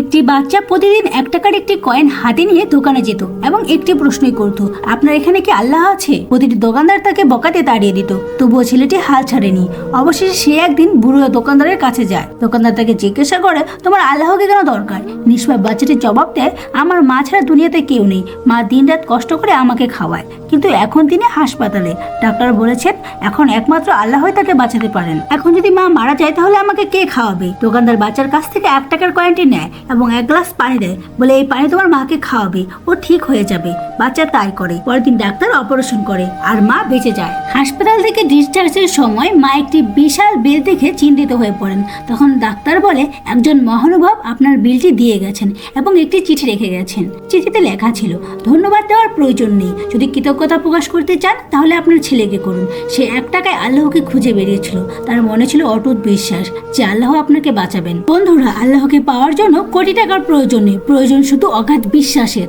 একটি বাচ্চা প্রতিদিন এক টাকার একটি কয়েন হাতে নিয়ে দোকানে যেত এবং একটি প্রশ্নই করত, আপনার এখানে কি আল্লাহ আছে? প্রতিটি দোকানদার তাকে বকাতে তাড়িয়ে দিত। তবুও ছেলেটি হাল ছাড়েনি। অবশেষে সে একদিন বুড়ো দোকানদারের কাছে যায়। দোকানদার তাকে জিজ্ঞাসা করে, তোমার আল্লাহকে কেন দরকার? নিষ্পাপ বাচ্চাটি জবাব দেয়, আমার মা ছাড়া দুনিয়াতে কেউ নেই। মা দিনরাত কষ্ট করে আমাকে খাওয়ায়। কিন্তু এখন তিনি হাসপাতালে। ডাক্তার বলেছেন, এখন একমাত্র আল্লাহই তাকে বাঁচাতে পারেন। এখন যদি মা মারা যায়, তাহলে আমাকে কে খাওয়াবে? দোকানদার বাচ্চার কাছ থেকে এক টাকার কয়েনটি নেয় এবং এক গ্লাস পানি দেয়। বলে এই পানি তোমার মাকে খাওয়াবে। ও ঠিক হয়ে যাবে। বাচ্চা তাই করে। পরের দিন ডাক্তার অপারেশন করে। আর মা বেঁচে যায়। হাসপাতাল থেকে ডিসচার্জের সময় মা একটি বিশাল বিল দেখে চিন্তিত হয়ে পড়েন। তখন ডাক্তার বলে, একজন মহানুভব আপনার বিলটি দিয়ে গেছেন এবং একটি চিঠি রেখে গেছেন। চিঠিতে লেখা ছিল, ধন্যবাদ দেওয়ার প্রয়োজন নেই। যদি কৃতজ্ঞতা প্রকাশ করতে চান, তাহলে আপনার ছেলেকে করুন। সে এক টাকায় আল্লাহকে খুঁজে বেরিয়েছিল। তার মনে ছিল অটুট বিশ্বাস যে আল্লাহ আপনাকে বাঁচাবেন। বন্ধুরা, আল্লাহকে পাওয়ার জন্য কোটি টাকার প্রয়োজন নেই প্রয়োজন শুধু অগাধ বিশ্বাসের।